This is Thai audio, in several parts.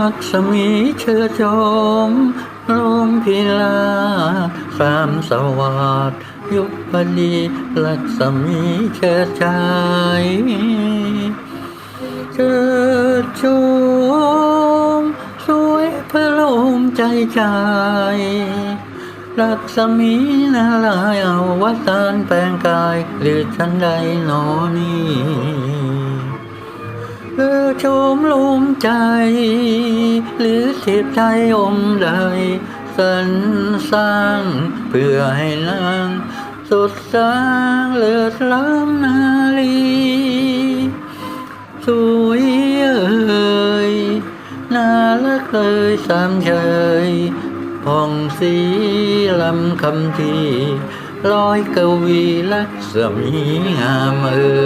ลักษมีเชิดชมลมพิลาสามสวัสดยุพดีลักษมีเชิดชายเชิดชมสวยพระลมใจชายลักษมีนาลายอวตารแปลงกาย หรือฉันใดหนอนี ใจ หรือเทียใจอมใดสรรสร้าง เพื่อให้นางสุดสร้างเลิศล้ำนาลีสวยเอ่ยน่ารักเลยสามเชยผ่องสีลำคำทีร้อยกวีลักษมีงามเอ่ย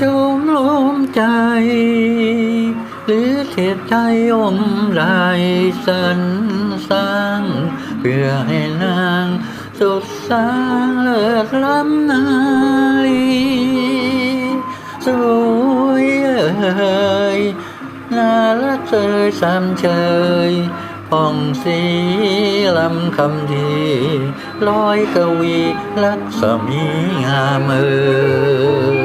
ชมลมใจ หรือเทียใจอมไรสรรสร้าง เพื่อให้นางสุดสางเลิศล้ำนาลีสวยเอ่ยน่ารักเอ่ยสามเชยผ่องสีลำคำทีร้อยกวีลักษมีงามเอ่ย